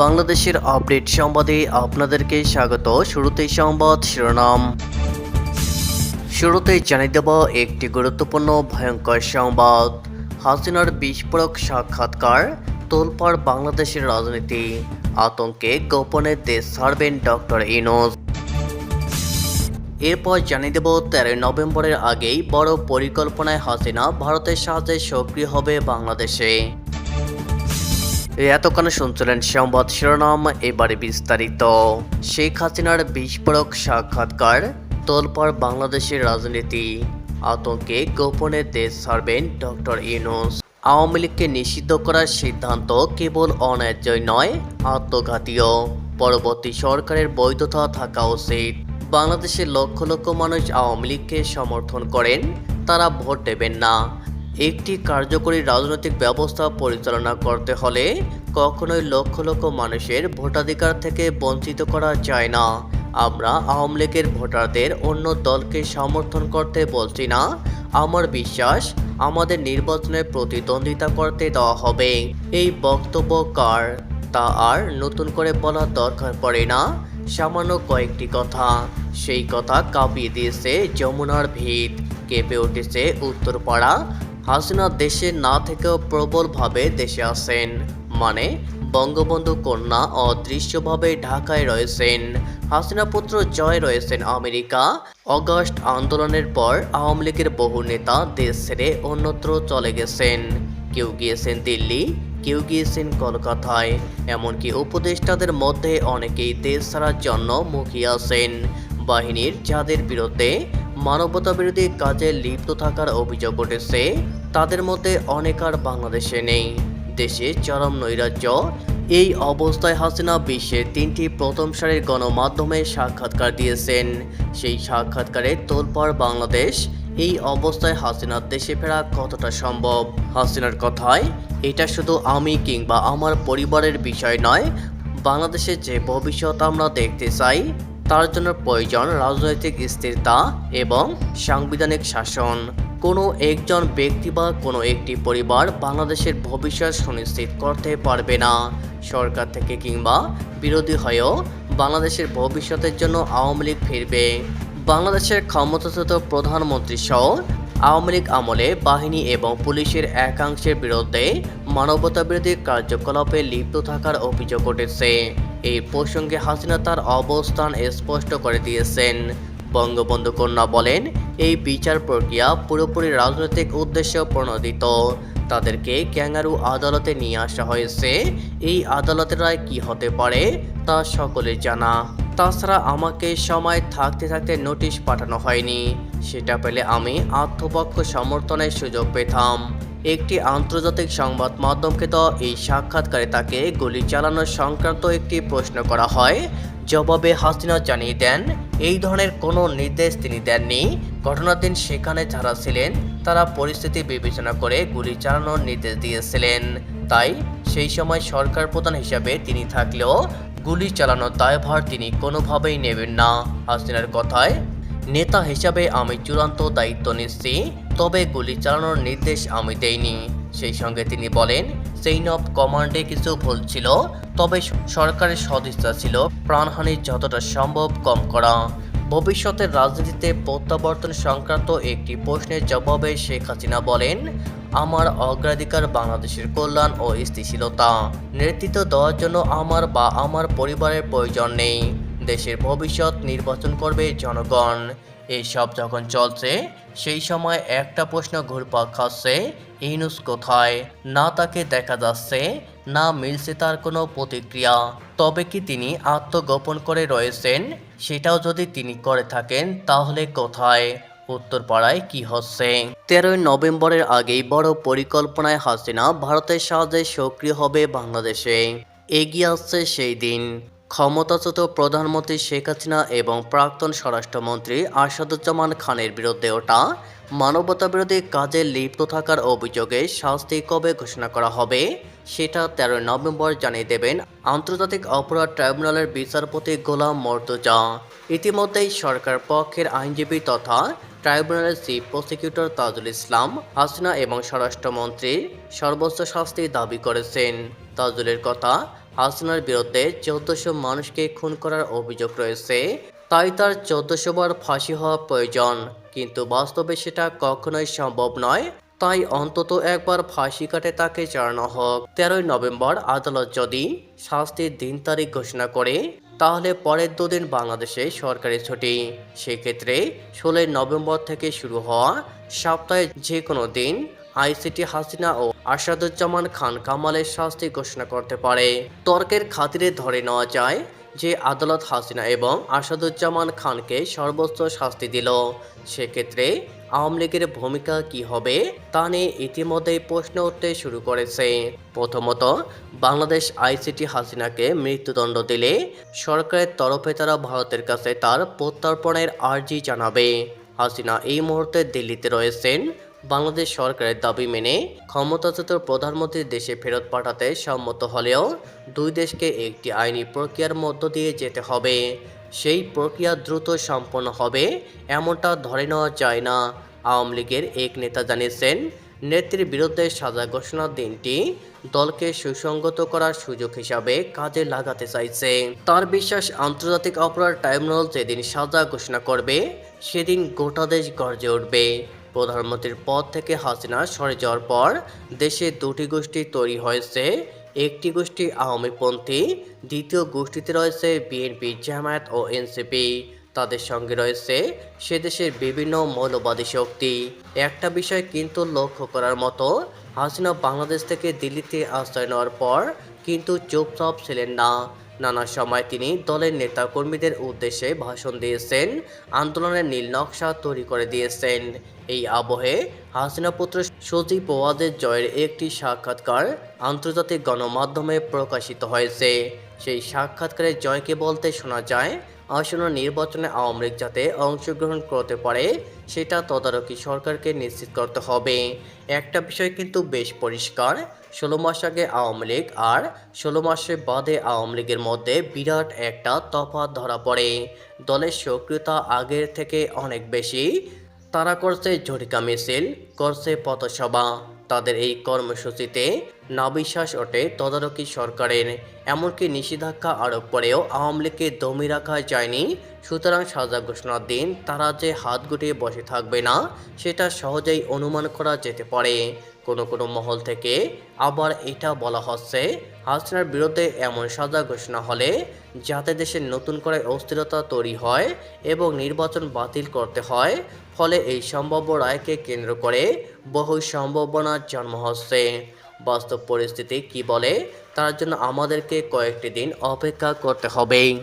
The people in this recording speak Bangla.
বাংলাদেশের আপডেট সংবাদে আপনাদেরকে স্বাগত। শুরুতেই সংবাদ শিরোনাম। শুরুতেই জানিয়ে দেব একটি গুরুত্বপূর্ণ ভয়ঙ্কর সংবাদ। হাসিনার বিস্ফোরক সাক্ষাৎকার, তোলপাড় বাংলাদেশের রাজনীতি। আতঙ্কে গোপনে দেশ ছাড়বেন ডক্টর ইনোজ এরপর জানিয়ে দেব তেরোই নভেম্বরের আগেই বড় পরিকল্পনায় হাসিনা ভারতের সাহায্যে সক্রিয় হবে বাংলাদেশে। এতক্ষণ শুনছিলেন সংবাদ শিরোনাম, এবারে বিস্তারিত। শেখ হাসিনার বিস্ফোরক সাক্ষাৎকার, তোলপাড় বাংলাদেশের রাজনীতি। আতঙ্কে গোপনে দেশ ছাড়বেন ডক্টর ইউনুস। আওয়ামী লীগকে নিষিদ্ধ করার সিদ্ধান্ত কেবল অন্যায্যই নয় আত্মঘাতীয় পরবর্তী সরকারের বৈধতা থাকা উচিত। বাংলাদেশের লক্ষ লক্ষ মানুষ আওয়ামী লীগকে সমর্থন করেন, তারা ভোট দেবেন না। একটি কার্যকরী রাজনৈতিক ব্যবস্থা পরিচালনা করতে হলে কখনোই লক্ষ লক্ষ মানুষের ভোটাধিকার থেকে বঞ্চিত করা যায় না। আমরা আওয়ামী লীগের ভোটারদের অন্য দলকে সমর্থন করতে বলছি না। আমার বিশ্বাস, আমাদের নির্বাচনে প্রতিদ্বন্দ্বিতা করতে দেওয়া হবে। এই বক্তব্য কার? তা আর নতুন করে বলার দরকার পড়ে না। সামান্য কয়েকটি কথা। সেই কথা কাঁপিয়ে দিয়েছে যমুনার ভিত। কেঁপে উঠেছে উত্তরপাড়া। হাসিনা দেশে না থেকেও প্রবলভাবে দেশে আসেন মানে বঙ্গবন্ধু কন্যা অদৃশ্যভাবে ঢাকায় রয়েছেন। হাসিনা পুত্র জয় রয়েছেন আমেরিকা। অগস্ট আন্দোলনের পর আওয়ামী লীগের বহু নেতা দেশ ছেড়ে অন্যত্র চলে গেছেন। কেউ গিয়েছেন দিল্লি, কেউ গিয়েছেন কলকাতায়। এমনকি উপদেষ্টাদের মধ্যে অনেকেই দেশ ছাড়ার জন্য মুখিয়ে আছেন। বাহিনীর যাদের বিরুদ্ধে মানবতা বিরোধী কাজে লিপ্ত থাকার অভিযোগ উঠেছে। তাদের মধ্যে অনেক আর বাংলাদেশে নেই। দেশে চরম নৈরাজ্য। এই অবস্থায় হাসিনা বিশ্বের তিনটি প্রথম সারির গণমাধ্যমে সাক্ষাৎকার দিয়েছেন। সেই সাক্ষাৎকারে তোলপাড় বাংলাদেশ, এই অবস্থায় হাসিনার দেশে ফেরা কতটা সম্ভব? হাসিনার কথায়, এটা শুধু আমি কিংবা আমার পরিবারের বিষয় নয় বাংলাদেশের যে ভবিষ্যৎ আমরা দেখতে চাই তার জন্য প্রয়োজন রাজনৈতিক স্থিরতা এবং সাংবিধানিক শাসন। কোনো একজন ব্যক্তি বা কোনো একটি পরিবার বাংলাদেশের ভবিষ্যৎ সুনিশ্চিত করতে পারবে না। সরকার থেকে কিংবা বিরোধী হয়েও বাংলাদেশের ভবিষ্যতের জন্য আওয়ামী লীগ ফিরবে। বাংলাদেশের ক্ষমতাচ্যুত প্রধানমন্ত্রী সহ আওয়ামী লীগ আমলে বাহিনী এবং পুলিশের একাংশের বিরুদ্ধে মানবতা বিরোধী কার্যকলাপে লিপ্ত থাকার অভিযোগ উঠেছে। এই প্রসঙ্গে হাসিনা তার অবস্থান স্পষ্ট করে দিয়েছেন। বঙ্গবন্ধু কন্যা বলেন, এই বিচার প্রক্রিয়া পুরোপুরি রাজনৈতিক উদ্দেশ্য প্রণোদিত। তাদেরকে ক্যাঙ্গারু আদালতে নিয়ে আসা হয়েছে। এই আদালতের রায় কি হতে পারে তা সকলে জানা। তাছাড়া আমাকে সময় থাকতে থাকতে নোটিশ পাঠানো হয়নি। সেটা পেলে আমি আত্মপক্ষ সমর্থনের সুযোগ পেতাম। একটি আন্তর্জাতিক সংবাদ মাধ্যমকে তো এই সাক্ষাৎকারে তাকে গুলি চালানোর সংক্রান্ত একটি প্রশ্ন করা হয়। জবাবে হাসিনা জানিয়ে দেন, এই ধরনের কোনো নির্দেশ তিনি দেননি। ঘটনার দিন সেখানে যারা ছিলেন, তারা পরিস্থিতি বিবেচনা করে গুলি চালানোর নির্দেশ দিয়েছিলেন। তাই সেই সময় সরকার প্রধান হিসাবে তিনি থাকলেও গুলি চালানোর দায়ভার তিনি কোনোভাবেই নেবেন না। হাসিনার কথায়, নেতা হিসাবে আমি চূড়ান্ত দায়িত্ব নিচ্ছি, তবে গুলি চালানোর নির্দেশ আমি দেইনি। সেই সঙ্গে তিনি বলেন চেইন অফ কমান্ডে কিছু ভুল ছিল, তবে সরকারের সদিচ্ছা ছিল প্রাণহানি যতটা সম্ভব কম করা। ভবিষ্যতের রাজনীতিতে প্রত্যাবর্তন সংক্রান্ত একটি প্রশ্নের জবাবে শেখ হাসিনা বলেন আমার অগ্রাধিকার বাংলাদেশের কল্যাণ ও স্থিতিশীলতা। নেতৃত্ব দেওয়ার জন্য আমার বা আমার পরিবারের প্রয়োজন নেই। দেশের ভবিষ্যৎ নির্বাচন করবে জনগণ। এইসব যখন চলছে, সেই সময় একটা প্রশ্ন ঘুরপাক খাচ্ছে ইনুস কোথায়? না তাকে দেখা যাচ্ছে, না মিলছে তার কোনো প্রতিক্রিয়া। তবে কি তিনি আত্মগোপন করে রয়েছেন? সেটাও যদি তিনি করে থাকেন, তাহলে কোথায়? উত্তরপাড়ায় কি হচ্ছে? তেরোই নভেম্বরের আগেই বড় পরিকল্পনায় হাসিনা ভারতের সাহায্যে সক্রিয় হবে বাংলাদেশে। এগিয়ে আসছে সেই দিন। ক্ষমতাচ্যুত প্রধানমন্ত্রী শেখ হাসিনা এবং প্রাক্তন স্বরাষ্ট্রমন্ত্রী আসাদুজ্জামান খানের বিরুদ্ধে ওঠা মানবতা বিরোধী কাজে লিপ্ত থাকার অভিযোগে শাস্তি কবে ঘোষণা করা হবে, সেটা তেরোই নভেম্বর জানিয়ে দেবেন আন্তর্জাতিক অপরাধ ট্রাইব্যুনালের বিচারপতি গোলাম মর্তুজা। ইতিমধ্যেই সরকার পক্ষের আইনজীবী তথা ট্রাইব্যুনালের চিফ প্রসিকিউটর তাজুল ইসলাম, হাসিনা এবং স্বরাষ্ট্রমন্ত্রী সর্বোচ্চ শাস্তি দাবি করেছেন। তাজুলের কথা, হাসিনার বিরুদ্ধে চোদ্দশো মানুষকে খুন করার অভিযোগ রয়েছে, তাই তার চোদ্দশো বার ফাঁসি হওয়া প্রয়োজন। কিন্তু বাস্তবে সেটা কখনোই সম্ভব নয়, তাই অন্তত একবার ফাঁসি কাটে তাকে চালানো হোক। তেরোই নভেম্বর আদালত যদি শাস্তির দিন তারিখ ঘোষণা করে তাহলে পরের দুদিন বাংলাদেশে সরকারি ছুটি। সেক্ষেত্রে ষোলোই নভেম্বর থেকে শুরু হওয়া সপ্তাহে যে কোনো দিন আইসিটি হাসিনা ও আসাদুজ্জামান খান কামালের শাস্তি ঘোষণা করতে পারে। তর্কের খাতিরে ধরে নেওয়া যায় যে আদালত হাসিনা এবং আসাদুজ্জামান খানকে সর্বোচ্চ শাস্তি দিল। সেক্ষেত্রে আওয়ামী লীগের ভূমিকা কি হবে তা নিয়ে ইতিমধ্যেই প্রশ্ন উঠতে শুরু করেছে। প্রথমত, বাংলাদেশ আইসিটি হাসিনাকে মৃত্যুদণ্ড দিলে সরকারের তরফে তারা ভারতের কাছে তার প্রত্যর্পণের আর্জি জানাবে। হাসিনা এই মুহূর্তে দিল্লিতে রয়েছেন। বাংলাদেশ সরকারের দাবি মেনে ক্ষমতাচ্যুত প্রধানমন্ত্রী দেশে ফেরত পাঠাতে সম্মত হলেও দুই দেশকে একটি আইনি প্রক্রিয়ার মধ্য দিয়ে যেতে হবে। সেই প্রক্রিয়া দ্রুত সম্পন্ন হবে এমনটা ধরে নেওয়া যায় না। আওয়ামী লীগের এক নেতা জানিয়েছেন, নেত্রীর বিরুদ্ধে সাজা ঘোষণার দিনটি দলকে সুসংগত করার সুযোগ হিসাবে কাজে লাগাতে চাইছে। তার বিশ্বাস, আন্তর্জাতিক অপরাধ ট্রাইব্যুনাল যেদিন সাজা ঘোষণা করবে, সেদিন গোটা দেশ গর্জে উঠবে। প্রধানমন্ত্রীর পদ থেকে হাসিনা সরে যাওয়ার পর দেশে দুটি গোষ্ঠী তৈরি হয়েছে। একটি গোষ্ঠী আওয়ামীপন্থী, দ্বিতীয় গোষ্ঠীতে রয়েছে বিএনপি জামায়াত ও এনসিপি। তাদের সঙ্গে রয়েছে সে দেশের বিভিন্ন মৌলবাদী শক্তি। একটা বিষয় কিন্তু লক্ষ্য করার মতো, হাসিনা বাংলাদেশ থেকে দিল্লিতে আশ্রয় নেওয়ার পর কিন্তু চুপচাপ ছিলেন না। নানা সময় তিনি দলের নেতাকর্মীদের উদ্দেশ্যে ভাষণ দিয়েছেন, আন্দোলনের নীল নকশা তৈরি করে দিয়েছেন। এই আবহে হাসিনা পুত্র সজীব ওয়াজের জয়ের একটি সাক্ষাৎকার আন্তর্জাতিক গণমাধ্যমে প্রকাশিত হয়েছে। সেই সাক্ষাৎকারে জয়কে বলতে শোনা যায়, আসন্ন নির্বাচনে আওয়ামী লীগ যাতে অংশগ্রহণ করতে পারে, সেটা তদারকি সরকারকে নিশ্চিত করতে হবে। একটা বিষয় কিন্তু বেশ পরিষ্কার ষোলো মাস আগে আওয়ামী লীগ আর ষোলো মাসে বাদে আওয়ামী লীগের মধ্যে বিরাট একটা তফাৎ ধরা পড়ে। দলের সক্রিয়তা আগের থেকে অনেক বেশি। তারা করছে ঝটিকা মিছিল, করছে পথসভা। তাদের এই কর্মসূচিতে নাবিশ্বাস ওঠে তদারকি সরকারের। এমনকি নিষেধাজ্ঞা আরোপ করেও আওয়ামী লীগকে দমি রাখা যায়নি। সুতরাং সাজা ঘোষণার দিন তারা যে হাত গুটিয়ে বসে থাকবে না, সেটা সহজেই অনুমান করা যেতে পারে। কোনো কোনো মহল থেকে আবার এটা বলা হচ্ছে, হাসিনার বিরুদ্ধে এমন সাজা ঘোষণা হলে যাতে দেশে নতুন করে অস্থিরতা তৈরি হয় এবং নির্বাচন বাতিল করতে হয়, ফলে এই সম্ভাব্য রায়কে কেন্দ্র করে বহু সম্ভাবনার জন্ম হচ্ছে। বাস্তব পরিস্থিতি কি বলে? তার জন্য আমাদেরকে কয়েকটি দিন অপেক্ষা করতে হবে।